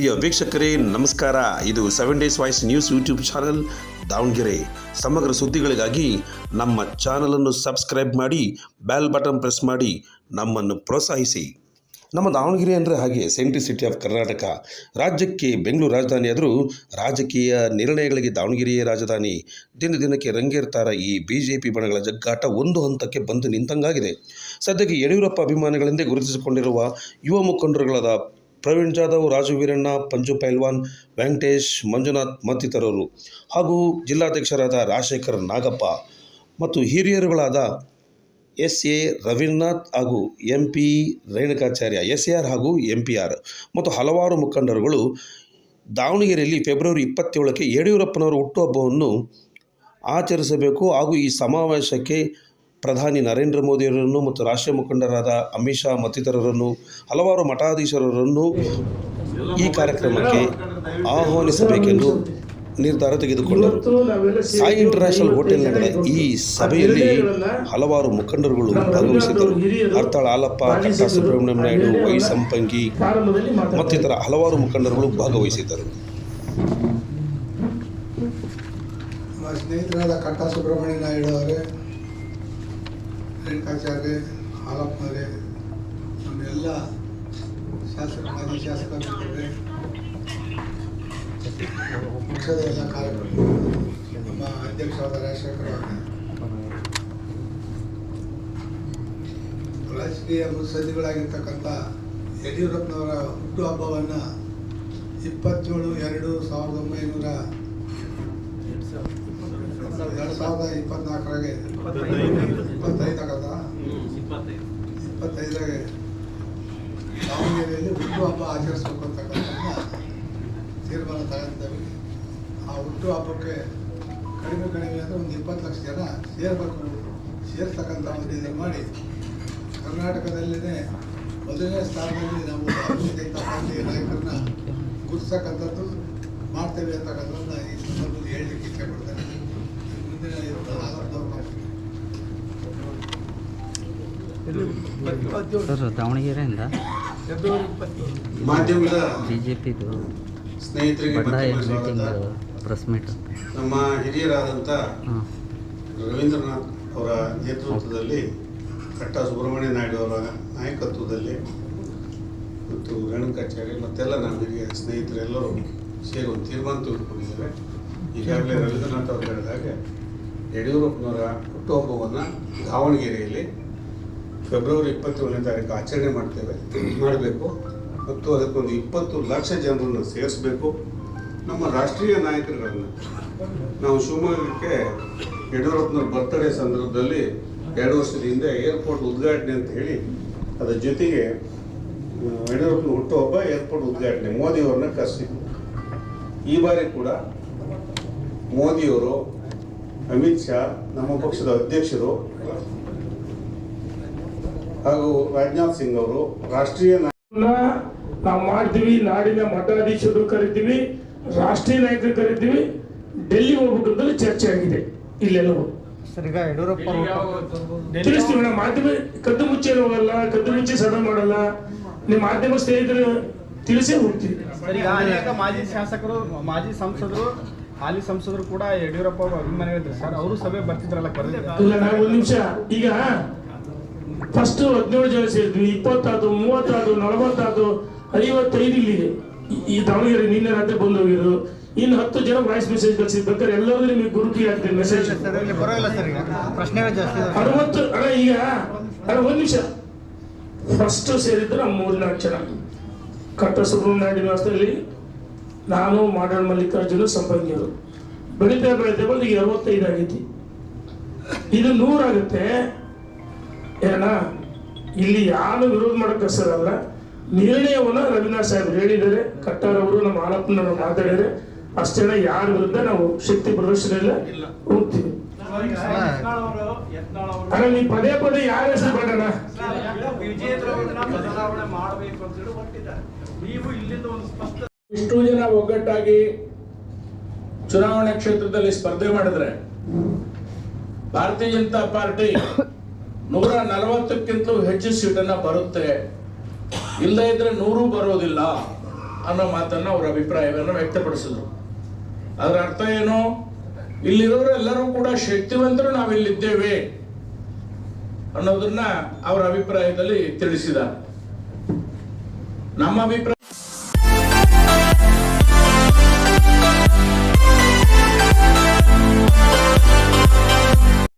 ಪ್ರಿಯ ವೀಕ್ಷಕರೇ, ನಮಸ್ಕಾರ. ಇದು seven days voice news YouTube channel Davanagere. ಸಮಗ್ರ ಸುದ್ದಿಗಳಿಗಾಗಿ ನಮ್ಮ ಚಾನಲನ್ನು ಸಬ್ಸ್ಕ್ರೈಬ್ ಮಾಡಿ ಬೆಲ್ ಬಟನ್ ಪ್ರೆಸ್ ಮಾಡಿ, ನಮ್ಮನ್ನು ಪ್ರೋತ್ಸಾಹಿಸಿ. ನಮ್ಮ ದಾವಣಗೆರೆ ಅಂದರೆ ಹಾಗೆ ಸೆಂಟ್ರಿ ಸಿಟಿ ಆಫ್ ಕರ್ನಾಟಕ ರಾಜ್ಯಕ್ಕೆ ಬೆಂಗಳೂರು ರಾಜಧಾನಿಯಾದರೂ ರಾಜಕೀಯ ನಿರ್ಣಯಗಳಿಗೆ ದಾವಣಗೆರೆಯೇ ರಾಜಧಾನಿ. ದಿನ ದಿನಕ್ಕೆ ರಂಗೇರ್ತಾರ ಈ ಬಿ ಜೆ ಪಿ ಬಣಗಳ ಜಗ್ಗಾಟ ಒಂದು ಹಂತಕ್ಕೆ ಬಂದು ನಿಂತಂಗಾಗಿದೆ. ಸದ್ಯಕ್ಕೆ ಯಡಿಯೂರಪ್ಪ ಅಭಿಮಾನಿಗಳೆಂದೇ ಗುರುತಿಸಿಕೊಂಡಿರುವ ಯುವ ಮುಖಂಡರುಗಳಾದ ಪ್ರವೀಣ್ ಜಾಧವ್, ರಾಜು ವೀರಣ್ಣ, ಪಂಜು ಪೈಲ್ವಾನ್, ವೆಂಕಟೇಶ್, ಮಂಜುನಾಥ್ ಮತ್ತಿತರರು ಹಾಗೂ ಜಿಲ್ಲಾಧ್ಯಕ್ಷರಾದ ರಾಜಶೇಖರ್ ನಾಗಪ್ಪ ಮತ್ತು ಹಿರಿಯರುಗಳಾದ ಎಸ್ ಎ ರವೀಂದ್ರನಾಥ್ ಹಾಗೂ M P Renukacharya S A R ಹಾಗೂ ಎಂ ಪಿ ಆರ್ ಮತ್ತು ಹಲವಾರು ಮುಖಂಡರುಗಳು ದಾವಣಗೆರೆಯಲ್ಲಿ ಫೆಬ್ರವರಿ ಇಪ್ಪತ್ತೇಳಕ್ಕೆ ಯಡಿಯೂರಪ್ಪನವರ ಹುಟ್ಟುಹಬ್ಬವನ್ನು ಆಚರಿಸಬೇಕು ಹಾಗೂ ಈ ಸಮಾವೇಶಕ್ಕೆ ಪ್ರಧಾನಿ ನರೇಂದ್ರ ಮೋದಿಯವರನ್ನು ಮತ್ತು ರಾಷ್ಟ್ರೀಯ ಮುಖಂಡರಾದ ಅಮಿತ್ ಶಾ ಮತ್ತಿತರರನ್ನು, ಹಲವಾರು ಮಠಾಧೀಶರನ್ನು ಈ ಕಾರ್ಯಕ್ರಮಕ್ಕೆ ಆಹ್ವಾನಿಸಬೇಕೆಂದು ನಿರ್ಧಾರ ತೆಗೆದುಕೊಂಡರು ಸಾಯಿ ಇಂಟರ್ನ್ಯಾಷನಲ್ ಹೋಟೆಲ್ ನಡೆದ ಈ ಸಭೆಯಲ್ಲಿ ಹಲವಾರು ಮುಖಂಡರುಗಳು ಭಾಗವಹಿಸಿದ್ದರು ಅರ್ಥಾಳ ಹಾಲಪ್ಪ ಕಟ್ಟಾ ಸುಬ್ರಹ್ಮಣ್ಯಂ ನಾಯ್ಡು, ವೈ ಸಂಪಂಗಿ. ಮತ್ತಿತರ ಹಲವಾರು ಮುಖಂಡರುಗಳು ಭಾಗವಹಿಸಿದ್ದರು ಸ್ನೇಹಿತರಾದ ಕಟ್ಟಾ ಸುಬ್ರಹ್ಮಣ್ಯ ನಾಯ್ಡು ಅವರೇ ರೇಣುಕಾಚಾರ್ಯ ಹಾಲಪ್ಪನವರೇ, ನಮ್ಮೆಲ್ಲ ಶಾಸಕ ಮಾಜಿ ಶಾಸಕ ಪಕ್ಷದ ಎಲ್ಲ ಕಾರ್ಯಕರ್ತರು, ನಮ್ಮ ಅಧ್ಯಕ್ಷರಾದ ರಾಜಶೇಖರ ರಾಜಕೀಯ ಮುತ್ಸದ್ದಿಗಳಾಗಿರ್ತಕ್ಕಂಥ ಯಡಿಯೂರಪ್ಪನವರ ಹುಟ್ಟುಹಬ್ಬವನ್ನು ಇಪ್ಪತ್ತೇಳು ಎರಡು ಸಾವಿರದ ಒಂಬೈನೂರ ಎರಡು ಸಾವಿರದ ಇಪ್ಪತ್ನಾಲ್ಕರಾಗೆ ಇಪ್ಪತ್ತೈದಾಗದ ಇಪ್ಪತ್ತೈದರಾಗೆ ದಾವಣಗೆರೆಯಲ್ಲಿ ಹುಟ್ಟುಹಬ್ಬ ಆಚರಿಸ್ಬೇಕು ಅಂತಕ್ಕಂಥ ತೀರ್ಮಾನ ತಗೊಂಡಿದ್ದೇವೆ ಆ ಹುಟ್ಟು ಹಬ್ಬಕ್ಕೆ ಕಡಿಮೆ ಕಡಿಮೆ ಅಂದರೆ ಒಂದು ಇಪ್ಪತ್ತು ಲಕ್ಷ ಜನ ಸೇರಬೇಕು ಸೇರ್ತಕ್ಕಂಥ ಒಂದು ಇದನ್ನು ಮಾಡಿ ಕರ್ನಾಟಕದಲ್ಲೇ ಮೊದಲನೇ ಸ್ಥಾನದಲ್ಲಿ ನಾವು ಭಾರತೀಯ ಪಾರ್ಟಿಯ ನಾಯಕರನ್ನ ಗುರುತಿಸ್ತಕ್ಕಂಥದ್ದು ಮಾಡ್ತೇವೆ ಅಂತಕ್ಕಂಥದ್ದು ಈ ಸಂದರ್ಭದಲ್ಲಿ ಹೇಳಲಿಕ್ಕೆ ಇಚ್ಛೆ ಪಡ್ತೇನೆ. ಮುಂದಿನ ಆಧಾರದವ್ರು ಮಾಡ್ತೀವಿ ಸರ್ ದಾವಣಗೆರೆಯಿಂದ ಮಾಧ್ಯಮದ ಬಿ ಜೆ ಪಿದು ಸ್ನೇಹಿತರಿಗೆ ಬಂಡಾಯ ಮತ್ತೊಮ್ಮೆ ಮೀಟಿಂಗ್ ಸ್ವಾಗತ ಪ್ರೆಸ್ ಮೀಟ್ ನಮ್ಮ ಹಿರಿಯರಾದಂಥ ರವೀಂದ್ರನಾಥ್ ಅವರ ನೇತೃತ್ವದಲ್ಲಿ ಕಟ್ಟ ಸುಬ್ರಹ್ಮಣ್ಯ ನಾಯ್ಡು ಅವರ ನಾಯಕತ್ವದಲ್ಲಿ ಮತ್ತು ರೇಣುಕಾಚಾರ್ಯ ಮತ್ತೆಲ್ಲ ನಮ್ಮ ಹಿರಿಯ ಸ್ನೇಹಿತರೆಲ್ಲರೂ ಸೇರಿ ಒಂದು ತೀರ್ಮಾನ ತೆಗೆದುಕೊಂಡಿದ್ದೇವೆ ಈಗಾಗಲೇ ರವೀಂದ್ರನಾಥ್ ಅವರು ಹೇಳಿದಾಗೆ ಯಡಿಯೂರಪ್ಪನವರ ಹುಟ್ಟುಹಬ್ಬವನ್ನು ದಾವಣಗೆರೆಯಲ್ಲಿ ಫೆಬ್ರವರಿ ಇಪ್ಪತ್ತೇಳನೇ ತಾರೀಕು ಆಚರಣೆ ಮಾಡ್ತೇವೆ, ಮಾಡಬೇಕು. ಮತ್ತು ಅದಕ್ಕೊಂದು ಇಪ್ಪತ್ತು ಲಕ್ಷ ಜನರನ್ನು ಸೇರಿಸಬೇಕು. ನಮ್ಮ ರಾಷ್ಟ್ರೀಯ ನಾಯಕರುಗಳನ್ನು. ನಾವು ಶಿವಮೊಗ್ಗಕ್ಕೆ ಯಡಿಯೂರಪ್ಪನವ್ರ ಬರ್ತಡೇ ಸಂದರ್ಭದಲ್ಲಿ ಎರಡು ವರ್ಷದ ಹಿಂದೆ ಏರ್ಪೋರ್ಟ್ ಉದ್ಘಾಟನೆ ಅಂತ ಹೇಳಿ, ಅದರ ಜೊತೆಗೆ ಯಡಿಯೂರಪ್ಪನ ಹುಟ್ಟುಹಬ್ಬ ಏರ್ಪೋರ್ಟ್ ಉದ್ಘಾಟನೆ, ಮೋದಿಯವ್ರನ್ನ ಕರೆಸಿದ್ವಿ ಈ ಬಾರಿ ಕೂಡ ಮೋದಿಯವರು, ಅಮಿತ್ ಶಾ, ನಮ್ಮ ಪಕ್ಷದ ಅಧ್ಯಕ್ಷರು ಹಾಗೂ ರಾಜನಾಥ್ ಸಿಂಗ್ ಅವರು ರಾಷ್ಟ್ರೀಯ ನಾವು ಮಾಡ್ತೀವಿ ನಾಡಿನ ಮಠಾಧೀಶರು ಕರಿತೀವಿ ರಾಷ್ಟ್ರೀಯ ನಾಯಕರು ಕರಿತೀವಿ ಡೆಲ್ಲಿ ಹೋಗ್ಬೇಕಂತಲೂ ಚರ್ಚೆ ಆಗಿದೆ ಇಲ್ಲೆಲ್ಲವೂ. ಸರ್ ಈಗ ಯಡಿಯೂರಪ್ಪ ತಿಳಿಸ್ತೀವಿ ನಾವು ಮಾಧ್ಯಮ ಕದ್ದು ಮುಚ್ಚಿ ಹೋಗಲ್ಲ ಕದ್ದು ಮುಚ್ಚಿ ಸದ ಮಾಡಲ್ಲ. ನಿಮ್ಮ ಮಾಧ್ಯಮ ಸ್ನೇಹಿತರು ತಿಳಿಸೇ ಹೋಗ್ತೀವಿ. ಅನೇಕ ಮಾಜಿ ಶಾಸಕರು ಮಾಜಿ ಸಂಸದರು ಹಾಲಿ ಸಂಸದರು ಕೂಡ ಯಡಿಯೂರಪ್ಪ ಅಭಿಮಾನಿ ಸರ್ ಅವರು ಸಭೆ ಬರ್ತಿದ್ರಲ್ಲ ಕರೆದಿಲ್ಲ ಇಲ್ಲ ನಾವು ಒಂದ್ ನಿಮಿಷ ಈಗ ಫಸ್ಟ್ ಹದಿನೇಳು ಜನ ಸೇರಿದ್ವಿ ಇಪ್ಪತ್ತಾದ್ರು ಮೂವತ್ತಾದ್ರು ನಲವತ್ತಾದ್ರು ಐವತ್ತೈದು ಇಲ್ಲಿದೆ ಈ- ಈ ದಾವಣಗೆರೆ ನಿನ್ನೆ ರಾತ್ರಿ ಬಂದು ಹೋಗಿರೋದು. ಇನ್ನು ಹತ್ತು ಜನ ವಾಯ್ಸ್ ಮೆಸೇಜ್ ಕಳಿಸಿದ್ ಬೇಕಾದ್ರೆ ಎಲ್ಲರೂ ನಿಮಗೆ ಗುರುತಿ ಆಗ್ತೀನಿ ಮೆಸೇಜ್ ಅರವತ್ತು ಅಣ್ಣ ಈಗ ಅಣ್ಣ ಒಂದ್ ನಿಮಿಷ. ಫಸ್ಟ್ ಸೇರಿದ್ರು ಮೂರು ಮೂರ್ನಾಲ್ಕು ಜನ ಕಟ್ಟ ಸುಬ್ರಹ್ಮಣ್ಯ ನಿವಾಸದಲ್ಲಿ ನಾನು ಮಾಡಾಳ್ ಮಲ್ಲಿಕಾರ್ಜುನ ಸಂಪಂಗಿಯರು ಬೆಳಿತಾ ಬೆಳಿತಾ ಬಂದು ಈಗ ಅರವತ್ತೈದು ಆಗೈತಿ. ಇದು ನೂರಾಗುತ್ತೆ ಏನ? ಇಲ್ಲಿ ಯಾರು ವಿರೋಧ ಮಾಡಕ್ಕೆ ಸರಲ್ಲ ನಿರ್ಣಯವನ್ನ ರವೀಂದ್ರ ಸಾಹೇಬ್ ಹೇಳಿದ್ದಾರೆ. ಕಟ್ಟಾರವರು ನಮ್ಮ ಆಲಪ್ಪನ ಮಾತಾಡಿದರೆ ಅಷ್ಟೇನ ಯಾರ ವಿರುದ್ಧ ನಾವು ಶಕ್ತಿ ಪ್ರದರ್ಶನ ಹೋಗ್ತೀವಿ. ಅಲ್ಲ, ನೀ ಪದೇ ಪದೇ ಯಾರ ಹೆಸರು ಸ್ಪಷ್ಟ ಇಷ್ಟು ಜನ ಒಗ್ಗಟ್ಟಾಗಿ ಚುನಾವಣಾ ಕ್ಷೇತ್ರದಲ್ಲಿ ಸ್ಪರ್ಧೆ ಮಾಡಿದ್ರೆ ಭಾರತೀಯ ಜನತಾ ಪಾರ್ಟಿ ನೂರ ನಲವತ್ತಕ್ಕಿಂತಲೂ ಹೆಚ್ಚು ಸೀಟನ್ನ ಬರುತ್ತೆ. ಇಲ್ಲದೇ ಇದ್ರೆ ನೂರು ಬರೋದಿಲ್ಲ ಅನ್ನೋ ಮಾತನ್ನ ಅವರ ಅಭಿಪ್ರಾಯವನ್ನು ವ್ಯಕ್ತಪಡಿಸಿದ್ರು. ಅದರ ಅರ್ಥ ಏನು? ಇಲ್ಲಿರೋರು ಎಲ್ಲರೂ ಕೂಡ ಶಕ್ತಿವಂತರು ನಾವಿಲ್ಲಿದ್ದೇವೆ ಅನ್ನೋದನ್ನ ಅವರ ಅಭಿಪ್ರಾಯದಲ್ಲಿ ತಿಳಿಸಿದ ನಮ್ಮ ಅಭಿಪ್ರಾಯ